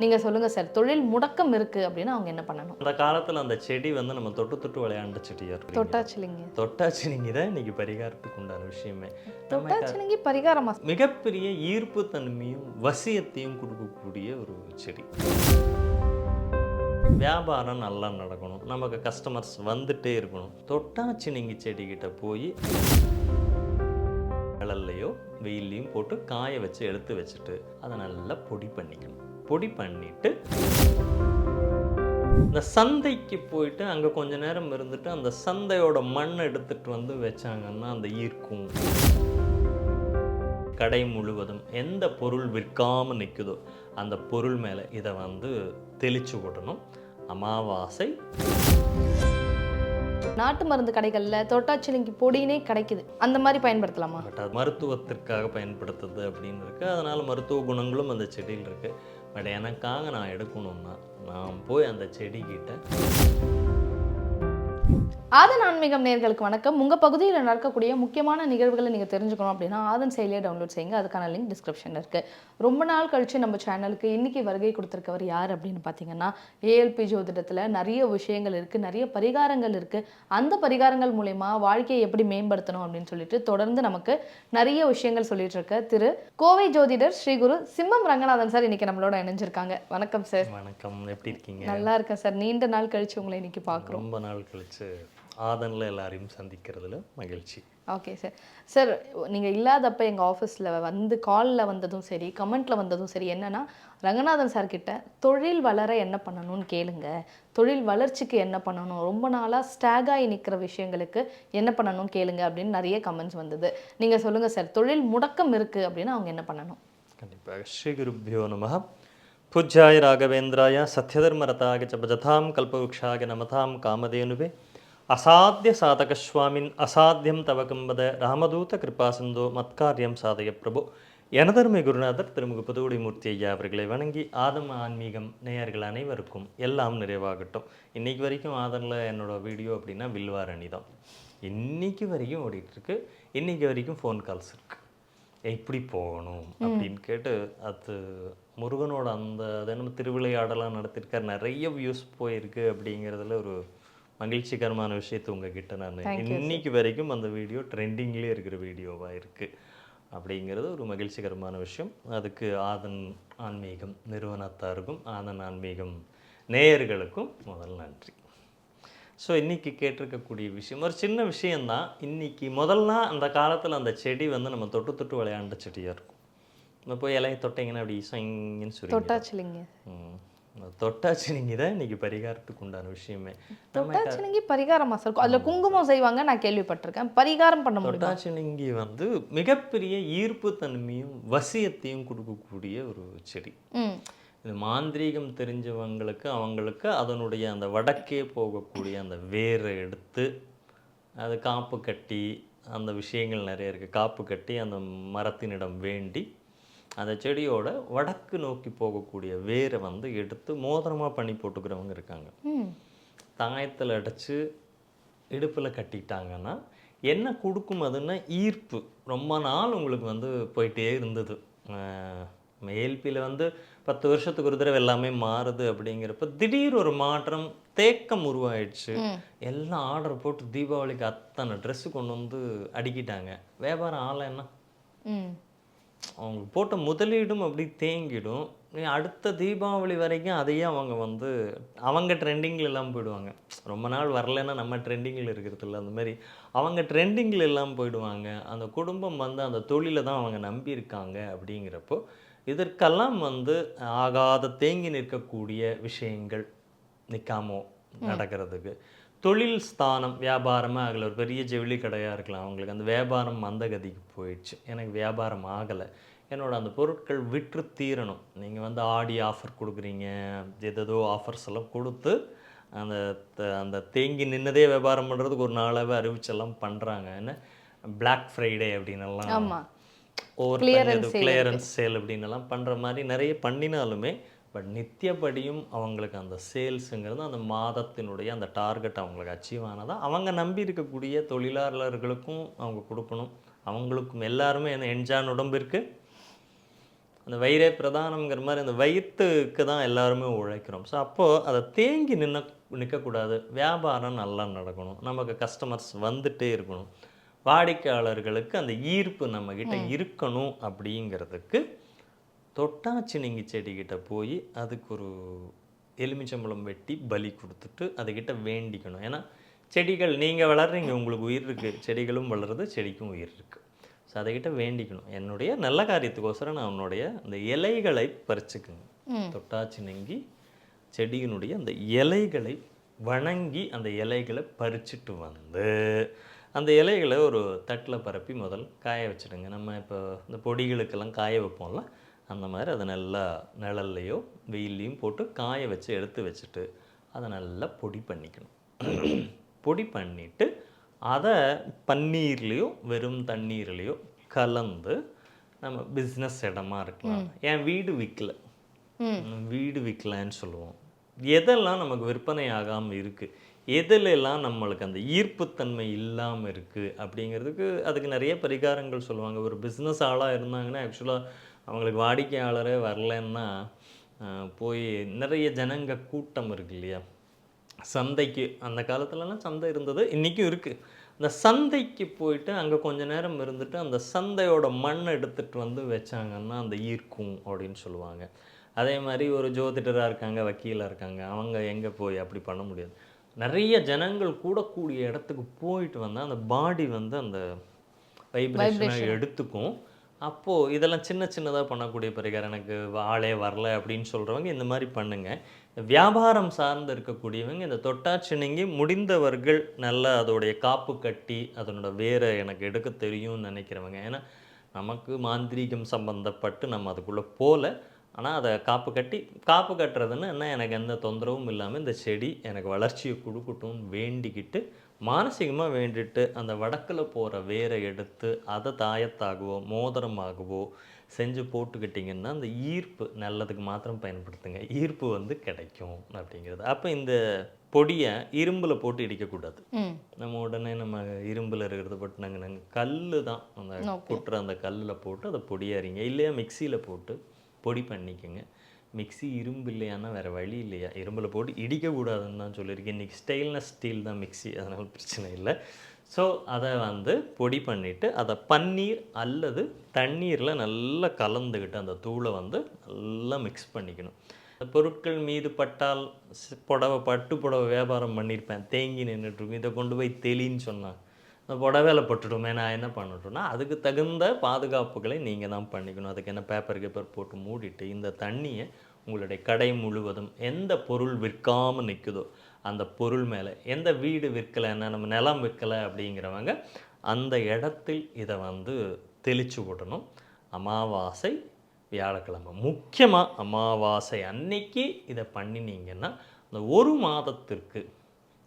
நீங்க சொல்லுங்க சார் தொழில் முடக்கம் இருக்கு அப்படின்னா அவங்க என்ன பண்ணணும்? அந்த காலத்தில் அந்த செடி வந்து நம்ம தொட்டு தொட்டு விளையாண்ட செடியாக இருக்கு தொட்டாச்சிலிங்க. தொட்டாச்சினிங்கி தான் இன்னைக்கு பரிகாரத்துக்கு உண்டான விஷயமே. தொட்டாச்சிலிங்கி பரிகாரமா? மிகப்பெரிய ஈர்ப்பு தன்மையும் வசியத்தையும் கொடுக்கக்கூடிய ஒரு செடி. வியாபாரம் நல்லா நடக்கணும். நமக்கு கஸ்டமர்ஸ் வந்துட்டே இருக்கணும். தொட்டாச்சினிங்கி செடிகிட்ட போய் நிழல்லையோ வெயில்லையும் போட்டு காய வச்சு எடுத்து வச்சுட்டு அதை நல்லா பொடி பண்ணிக்கணும். பொடி பண்ணிட்டு இந்த சந்தைக்கு போயிட்டு அங்கே கொஞ்ச நேரம் இருந்துட்டு அந்த சந்தையோட மண் எடுத்துட்டு வந்து வச்சாங்கன்னா அந்த ஈர்க்கும். கடை முழுவதும் எந்த பொருள் விற்காம நிற்குதோ அந்த பொருள் மேலே இதை வந்து தெளிச்சு விடணும் அமாவாசை. நாட்டு மருந்து கடைகள்ல தொட்டாச்சிலிங்கி பொடினே கிடைக்குது. அந்த மாதிரி பயன்படுத்தலாமா? பட் அது மருத்துவத்திற்காக பயன்படுத்துது அப்படின்னு இருக்கு. அதனால மருத்துவ குணங்களும் அந்த செடியில் இருக்கு. பட் எனக்காக நான் எடுக்கணும்னா நான் போய் அந்த செடிக்கிட்ட ஆதன் ஆன்மீகம் நேர்களுக்கு வணக்கம். உங்க பகுதியில் நடக்கக்கூடிய முக்கியமான நிகழ்வுகளை நீங்க தெரிஞ்சுக்கணும் அப்படின்னா ஆதன் செயலியை டவுன்லோட் செய்யுங்க. அதுக்கான லிங்க் டிஸ்கிரிப்ஷன்ல இருக்கு. ரொம்ப நாள் கழிச்சு நம்ம சேனலுக்கு இன்னைக்கு வருகை கொடுத்திருக்கவர் யார் அப்படின்னு பார்த்தீங்கன்னா ஏஎல்பி ஜோதிடத்துல நிறைய விஷயங்கள் இருக்கு நிறைய பரிகாரங்கள் இருக்கு. அந்த பரிகாரங்கள் மூலயமா வாழ்க்கையை எப்படி மேம்படுத்தணும் அப்படின்னு சொல்லிட்டு தொடர்ந்து நமக்கு நிறைய விஷயங்கள் சொல்லிட்டு இருக்க. திரு கோவை ஜோதிடர் ஸ்ரீ குரு சிம்மம் ரங்கநாதன் சார் இன்னைக்கு நம்மளோட இணைஞ்சிருக்காங்க. வணக்கம் சார். வணக்கம். எப்படி இருக்கீங்க? நல்லா இருக்கேன் சார். நீண்ட நாள் கழிச்சு உங்களை இன்னைக்கு பார்க்குறோம் ரொம்ப நாள் கழிச்சு. ஆதனில் எல்லாரையும் சந்திக்கிறதுல மகிழ்ச்சி. ஓகே சார் சார் நீங்கள் இல்லாதப்ப எங்கள் ஆஃபீஸில் வந்து காலில் வந்ததும் சரி கமெண்ட்டில் வந்ததும் சரி என்னன்னா ரங்கநாதன் சார் கிட்ட தொழில் வளர என்ன பண்ணணும்னு கேளுங்க. தொழில் வளர்ச்சிக்கு என்ன பண்ணணும்? ரொம்ப நாளாக ஸ்டாகாகி நிற்கிற விஷயங்களுக்கு என்ன பண்ணணும்னு கேளுங்க அப்படின்னு நிறைய கமெண்ட்ஸ் வந்தது. நீங்கள் சொல்லுங்கள் சார் தொழில் முடக்கம் இருக்குது அப்படின்னா அவங்க என்ன பண்ணணும்? கண்டிப்பாக ஸ்ரீ குருப்பியோ நம பூஜ்யாய ராகவேந்திராய சத்யதர்மரதாய ச பஜதாம் கல்பவృక్షாய நமதாம் காமதேனுவே. அசாத்திய சாதகஸ்வாமின் அசாத்தியம் தவ கம்பத ராமதூத கிருபா சிந்தோ மத்காரியம் சாதய பிரபு. எனதருமை குருநாதர் திருமுக புதுவுடி மூர்த்தி ஐயா அவர்களை வணங்கி ஆதம ஆன்மீகம் நேயர்கள் அனைவருக்கும் எல்லாம் நிறைவாகட்டும். இன்னைக்கு வரைக்கும் ஆதனில் என்னோட வீடியோ அப்படின்னா வில்வாரணி தான். இன்னைக்கு வரைக்கும் ஓடிட்டு இருக்கு இன்னைக்கு வரைக்கும் ஃபோன் கால்ஸ் இருக்கு. எப்படி போகணும் அப்படின்னு கேட்டு அது முருகனோட அந்த அது என்னமோ திருவிளையாடலாம் நடத்திருக்கார். நிறைய வியூஸ் போயிருக்கு அப்படிங்கிறதுல ஒரு மகிழ்ச்சிகரமான விஷயத்தை உங்ககிட்ட நான் இன்னைக்கு வரைக்கும் அந்த வீடியோ ட்ரெண்டிங்லேயே இருக்கிற வீடியோவாக இருக்குது அப்படிங்கிறது ஒரு மகிழ்ச்சிகரமான விஷயம். அதுக்கு ஆதன் ஆன்மீகம் நிறுவனத்தாருக்கும் ஆதன் ஆன்மீகம் நேயர்களுக்கும் முதல் நன்றி. ஸோ இன்னைக்கு கேட்டிருக்கக்கூடிய விஷயம் ஒரு சின்ன விஷயந்தான் இன்னைக்கு முதல்ல அந்த காலத்தில் அந்த செடி வந்து நம்ம தொட்டு தொட்டு விளையாண்ட செடியாக இருக்கும். நம்ம போய் இலையை தொட்டிங்கன்னா அப்படி சொங்கன்னு சொல்லி தொட்டாச்சிலிங்க தொட்டாச்சினிங்க தான் இன்னைக்கு பரிகாரத்துக்கு உண்டான விஷயமே. நம்ம தொட்டாச்சிலிங்கி பரிகாரமா சார் அதில் குங்குமம் செய்வாங்க நான் கேள்விப்பட்டிருக்கேன். பரிகாரம் பண்ண முடியும்? தொட்டாச்சினிங்கி வந்து மிகப்பெரிய ஈர்ப்பு தன்மையும் வசியத்தையும் கொடுக்கக்கூடிய ஒரு செடி. இது மாந்திரீகம் தெரிஞ்சவங்களுக்கு அவங்களுக்கு அதனுடைய அந்த வடக்கே போகக்கூடிய அந்த வேரை எடுத்து அது காப்பு கட்டி அந்த விஷயங்கள் நிறைய இருக்குது காப்பு கட்டி அந்த மரத்தினிடம் வேண்டி அந்த செடியோட வடக்கு நோக்கி போகக்கூடிய வேரை வந்து எடுத்து மோதிரமாக பண்ணி போட்டுக்கிறவங்க இருக்காங்க. தாயத்தில் அடைச்சு இடுப்பில் கட்டிட்டாங்கன்னா என்ன கொடுக்கும் அதுன்னா ஈர்ப்பு. ரொம்ப நாள் உங்களுக்கு வந்து போயிட்டே இருந்தது. ஏல்பியில் வந்து பத்து வருஷத்துக்கு ஒரு தடவை எல்லாமே மாறுது அப்படிங்கிறப்ப திடீர் ஒரு மாற்றம் தேக்கம் உருவாயிடுச்சு. எல்லாம் ஆர்டர் போட்டு தீபாவளிக்கு அத்தனை ட்ரெஸ்ஸு கொண்டு வந்து அடிக்கிட்டாங்க. வியாபாரம் ஆள என்ன? அவங்க போட்ட முதலீடும் அப்படி தேங்கிடும். அடுத்த தீபாவளி வரைக்கும் அதையே அவங்க வந்து அவங்க ட்ரெண்டிங்கில் எல்லாம் போயிடுவாங்க. ரொம்ப நாள் வரலைன்னா நம்ம ட்ரெண்டிங்கில் இருக்கிறது இல்லை. அந்த மாதிரி அவங்க ட்ரெண்டிங்கில் எல்லாம் போயிடுவாங்க. அந்த குடும்பம் வந்து அந்த தொழிலை தான் அவங்க நம்பியிருக்காங்க அப்படிங்கிறப்போ இதற்கெல்லாம் வந்து ஆகாத தேங்கி நிற்கக்கூடிய விஷயங்கள் நிற்காமோ நடக்கிறதுக்கு. தொழில் ஸ்தானம் வியாபாரமாக ஆகலை ஒரு பெரிய ஜவுளி கடையாக இருக்கலாம். அவங்களுக்கு அந்த வியாபாரம் மந்தகதிக்கு போயிடுச்சு. எனக்கு வியாபாரம் ஆகலை. என்னோட அந்த பொருட்கள் விற்று தீரணும். நீங்கள் வந்து ஆடி ஆஃபர் கொடுக்குறீங்க. ஏதேதோ ஆஃபர்ஸ் எல்லாம் கொடுத்து அந்த அந்த தேங்கி நின்னதே வியாபாரம் பண்ணுறதுக்கு ஒரு நாளாகவே அறிவிச்செல்லாம் பண்ணுறாங்க என்ன? Black ஃப்ரைடே அப்படின்னு எல்லாம் ஒவ்வொரு கிளியரன்ஸ் சேல் அப்படின்னு எல்லாம் பண்ணுற மாதிரி நிறைய பண்ணினாலுமே பட் நித்தியப்படியும் அவங்களுக்கு அந்த சேல்ஸுங்கிறது அந்த மாதத்தினுடைய அந்த டார்கெட் அவங்களுக்கு அச்சீவ் ஆனதா அவங்க நம்பி இருக்கக்கூடிய தொழிலாளர்களுக்கும் அவங்க கொடுக்கணும். அவங்களுக்கும் எல்லாருமே என்ன என்ஜான் உடம்பிற்கு அந்த வயிறே பிரதானம்ங்கிற மாதிரி அந்த வயிற்றுக்கு தான் எல்லாருமே உழைக்கிறோம். ஸோ அப்போது அதை தேங்கி நின்ன நிற்கக்கூடாது வியாபாரம் நல்லா நடக்கணும். நமக்கு கஸ்டமர்ஸ் வந்துட்டே இருக்கணும். வாடிக்கையாளர்களுக்கு அந்த ஈர்ப்பு நம்மக்கிட்ட இருக்கணும் அப்படிங்கிறதுக்கு தொட்டாச்சினிங்கி செடிக்கிட்ட போய் அதுக்கு ஒரு எலுமிச்சம்பழம் வெட்டி பலி கொடுத்துட்டு அதுக்கிட்ட வேண்டிக்கணும். ஏன்னா செடிகள் நீங்கள் வளர்றீங்க உங்களுக்கு உயிர் இருக்குது செடிகளும் வளருது செடிக்கும் உயிர் இருக்குது ஸோ அதுக்கிட்ட வேண்டிக்கணும். என்னுடைய நல்ல காரியத்துக்கோசரம் நான் உன்னுடைய அந்த இலைகளை பறிச்சுக்குங்க. தொட்டாச்சினங்கி செடியினுடைய அந்த இலைகளை வணங்கி அந்த இலைகளை பறிச்சுட்டு வந்து அந்த இலைகளை ஒரு தட்டில் பரப்பி முதல் காய வச்சுடுங்க. நம்ம இப்போ இந்த பொடிகளுக்கெல்லாம் காய வைப்போம்ல அந்த மாதிரி அதை நல்லா நிழல்லையோ வெயில்லையும் போட்டு காய வச்சு எடுத்து வச்சுட்டு அதை நல்லா பொடி பண்ணிக்கணும். பொடி பண்ணிவிட்டு அதை பன்னீர்லேயோ வெறும் தண்ணீர்லேயோ கலந்து நம்ம பிஸ்னஸ் இடமா இருக்கலாம். என் வீடு விற்கல வீடு விற்கலான்னு சொல்லுவோம். எதெல்லாம் நமக்கு விற்பனை ஆகாமல் இருக்குது எதுலெல்லாம் நம்மளுக்கு அந்த ஈர்ப்புத்தன்மை இல்லாமல் இருக்குது அப்படிங்கிறதுக்கு அதுக்கு நிறைய பரிகாரங்கள் சொல்லுவாங்க. ஒரு பிஸ்னஸ் ஆளாக இருந்தாங்கன்னா ஆக்சுவலாக அவங்களுக்கு வாடிக்கையாளரே வரலன்னா போய் நிறைய ஜனங்க கூட்டம் இருக்கு இல்லையா? சந்தைக்கு அந்த காலத்துலலாம் சந்தை இருந்தது இன்றைக்கும் இருக்குது அந்த சந்தைக்கு போயிட்டு அங்கே கொஞ்ச நேரம் இருந்துட்டு அந்த சந்தையோட மண்ணை எடுத்துகிட்டு வந்து வச்சாங்கன்னா அந்த ஈர்க்கும் அப்படின்னு சொல்லுவாங்க. அதே மாதிரி ஒரு ஜோதிடராக இருக்காங்க வக்கீலாக இருக்காங்க அவங்க எங்கே போய் அப்படி பண்ண முடியாது. நிறைய ஜனங்கள் கூடக்கூடிய இடத்துக்கு போயிட்டு வந்தால் அந்த பாடி வந்து அந்த வைப்ரேஷனை. எடுத்துக்கும். அப்போது இதெல்லாம் சின்ன சின்னதாக பண்ணக்கூடிய பரிகாரம் எனக்கு ஆளே வரல அப்படின்னு சொல்கிறவங்க இந்த மாதிரி பண்ணுங்கள் வியாபாரம் சார்ந்து இருக்கக்கூடியவங்க இந்த தொட்டாச்சினிங்கி முடிந்தவர்கள் நல்லா அதோடைய காப்பு கட்டி அதனோட வேரை எனக்கு எடுக்க தெரியும்னு நினைக்கிறவங்க. ஏன்னா நமக்கு மாந்திரீகம் சம்பந்தப்பட்டு நம்ம அதுக்குள்ளே போகல ஆனால் அதை காப்பு கட்டி காப்பு கட்டுறதுன்னு என்ன? எனக்கு எந்த தொந்தரவும் இல்லாமல் இந்த செடி எனக்கு வளர்ச்சியை கொடுக்கட்டும்னு வேண்டிக்கிட்டு மானசீகமாக வேண்டிட்டு அந்த வடக்கில் போகிற வேரை எடுத்து அதை தாயத்தாகவோ மோதிரமாகவோ செஞ்சு போட்டுக்கிட்டிங்கன்னா அந்த ஈர்ப்பு நல்லதுக்கு மாத்திரம் பயன்படுத்துங்க. ஈர்ப்பு வந்து கிடைக்கும் அப்படிங்கிறது. அப்போ இந்த பொடியை இரும்பில் போட்டு இடிக்கக்கூடாது. நம்ம உடனே நம்ம இரும்பில் இருக்கிறத போட்டு நாங்கள் நாங்கள் கல் தான். அந்த குட்டுற அந்த கல்லில் போட்டு அதை பொடியாரிங்க இல்லையா மிக்சியில் போட்டு பொடி பண்ணிக்கோங்க. மிக்ஸி இரும்பு இல்லையானா வேறு வழி இல்லையா? இரும்பில் போட்டு இடிக்கக்கூடாதுன்னு தான் சொல்லியிருக்கேன் இன்றைக்கி ஸ்டெயின்லெஸ் ஸ்டீல் தான் மிக்ஸி. அதனால் பிரச்சனை இல்லை. ஸோ அதை வந்து பொடி பண்ணிவிட்டு அதை பன்னீர் அல்லது தண்ணீரில் நல்லா கலந்துக்கிட்டு அந்த தூளை வந்து நல்லா மிக்ஸ் பண்ணிக்கணும். அந்த பொருட்கள் மீது பட்டால் புடவை பட்டு புடவை வியாபாரம் பண்ணியிருப்பேன். தேங்கி நின்றுட்டுருக்கும் இதை கொண்டு போய் தெளின்னு சொன்னான் அந்த புடவையில் பட்டுடுமே நான் என்ன பண்ணட்டும்னா அதுக்கு தகுந்த பாதுகாப்புகளை நீங்கள் தான் பண்ணிக்கணும். அதுக்கு என்ன பேப்பர் கேப்பர் போட்டு மூடிட்டு இந்த தண்ணியை உங்களுடைய கடை முழுவதும் எந்த பொருள் விற்காமல் நிற்குதோ அந்த பொருள் மேலே எந்த வீடு விற்கலைன்னா நம்ம நிலம் விற்கலை அப்படிங்கிறவங்க அந்த இடத்தில் இதை வந்து தெளிச்சு விடணும் அமாவாசை வியாழக்கிழமை. முக்கியமாக அமாவாசை அன்னைக்கு இதை பண்ணினீங்கன்னா அந்த ஒரு மாதத்திற்கு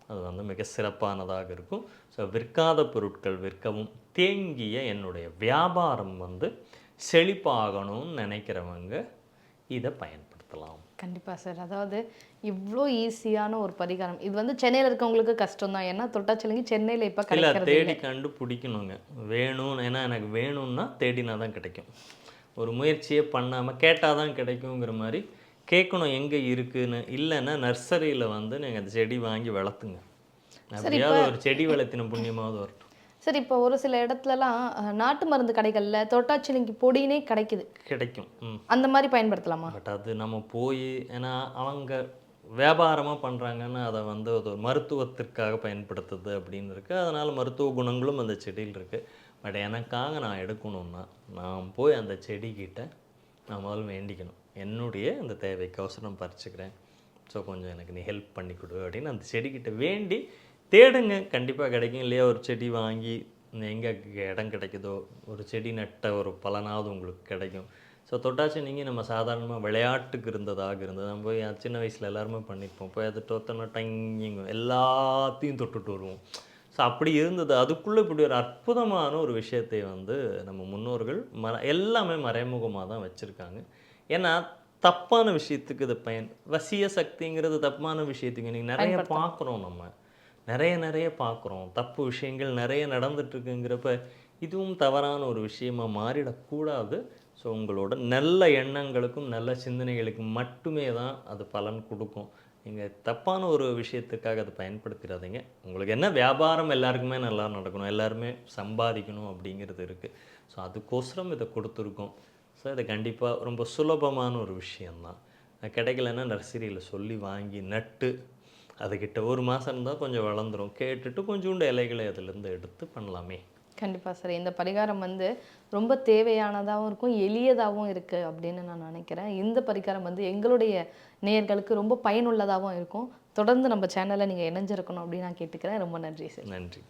அது வந்து மிக சிறப்பானதாக இருக்கும். ஸோ விற்காத பொருட்கள் விற்கவும் தேங்கிய என்னுடைய வியாபாரம் வந்து செழிப்பாகணும்னு நினைக்கிறவங்க இதை பயன்படுத்தலாம். கண்டிப்பாக சார். அதாவது இவ்வளோ ஈஸியான ஒரு பரிகாரம். இது வந்து சென்னையில் இருக்கவங்களுக்கு கஷ்டம் தான் ஏன்னா தொட்டாச்சிலங்கி சென்னையில் இப்போ கிடைக்கிறது தேடி கண்டு பிடிக்கணுங்க வேணும் ஏன்னா எனக்கு வேணும்னா தேடினா தான் கிடைக்கும். ஒரு முயற்சியே பண்ணாமல் கேட்டால் தான் கிடைக்குங்கிற மாதிரி கேட்கணும் எங்கே இருக்குன்னு. இல்லைன்னா நர்சரியில் வந்து நீங்கள் அந்த செடி வாங்கி வளர்த்துங்க. அப்படியாவது ஒரு செடி வளர்த்தின புண்ணியமாவது வரட்டும். சார் இப்போ ஒரு சில இடத்துலலாம் நாட்டு மருந்து கடைகளில் தொட்டாச்சிலங்கி பொடினே கிடைக்குது. கிடைக்கும். அந்த மாதிரி பயன்படுத்தலாமா? பட் அது நம்ம போய் ஏன்னா அவங்க வியாபாரமாக பண்ணுறாங்கன்னு அதை வந்து அது ஒரு மருத்துவத்திற்காக பயன்படுத்துது அப்படின்னு இருக்குது அதனால் மருத்துவ குணங்களும் அந்த செடியில் இருக்குது பட் எனக்காக நான் எடுக்கணும்னா நான் போய் அந்த செடிக்கிட்ட நான் முதல்ல வேண்டிக்கணும். என்னுடைய அந்த தேவைக்கோசரம் பறிச்சுக்கிறேன். ஸோ கொஞ்சம் எனக்கு நீ ஹெல்ப் பண்ணி கொடு அப்படின்னு அந்த செடிக்கிட்ட வேண்டி தேடுங்க. கண்டிப்பாக கிடைக்கும். இல்லையா ஒரு செடி வாங்கி எங்கே இடம் கிடைக்குதோ ஒரு செடி நட்ட ஒரு பலனாவது உங்களுக்கு கிடைக்கும். ஸோ தொட்டாச்சு நீங்கள் நம்ம சாதாரணமாக விளையாட்டுக்கு இருந்ததாக இருந்தது. நம்ம போய் சின்ன வயசில் எல்லாருமே பண்ணியிருப்போம். போய் அது தொத்தனா டங்கிங்க எல்லாத்தையும் தொட்டுட்டு வருவோம். ஸோ அப்படி இருந்தது. அதுக்குள்ளே இப்படி ஒரு அற்புதமான ஒரு விஷயத்தை வந்து நம்ம முன்னோர்கள் மற எல்லாமே மறைமுகமாக தான் வச்சுருக்காங்க. ஏன்னா தப்பான விஷயத்துக்கு இது பயன் வசிய சக்திங்கிறது தப்பான விஷயத்துக்கு இன்னைக்கு நிறைய பார்க்குறோம் நம்ம. நிறைய நிறைய பார்க்குறோம். தப்பு விஷயங்கள் நிறைய நடந்துட்டு இருக்குங்கிறப்ப இதுவும் தவறான ஒரு விஷயமா மாறிடக்கூடாது. ஸோ உங்களோட நல்ல எண்ணங்களுக்கும் நல்ல சிந்தனைகளுக்கும் மட்டுமே தான் அது பலன் கொடுக்கும். நீங்கள் தப்பான ஒரு விஷயத்துக்காக அதை பயன்படுத்திடாதீங்க. உங்களுக்கு என்ன வியாபாரம் எல்லாருக்குமே நல்லா நடக்கணும். எல்லாருமே சம்பாதிக்கணும் அப்படிங்கிறது இருக்குது ஸோ அதுக்கோசரம் இதை கொடுத்துருக்கோம். ஸோ இது கண்டிப்பாக ரொம்ப சுலபமான ஒரு விஷயந்தான் கிடைக்கலன்னா நர்சரியில் சொல்லி வாங்கி நட்டு அதுக்கிட்ட ஒரு மாதம் இருந்தால் கொஞ்சம் வளர்ந்துரும். கேட்டுட்டு கொஞ்சோண்டு இலைகளை அதுலேருந்து எடுத்து பண்ணலாமே. கண்டிப்பாக சார். இந்த பரிகாரம் வந்து ரொம்ப தேவையானதாகவும் இருக்கும் எளியதாகவும் இருக்குது அப்படின்னு நான் நினைக்கிறேன். இந்த பரிகாரம் வந்து எங்களுடைய நேயர்களுக்கு ரொம்ப பயனுள்ளதாகவும் இருக்கும். தொடர்ந்து நம்ம சேனலை நீங்கள் இணைஞ்சிருக்கணும் அப்படின்னு நான் கேட்டுக்கிறேன். ரொம்ப நன்றி சார். நன்றி.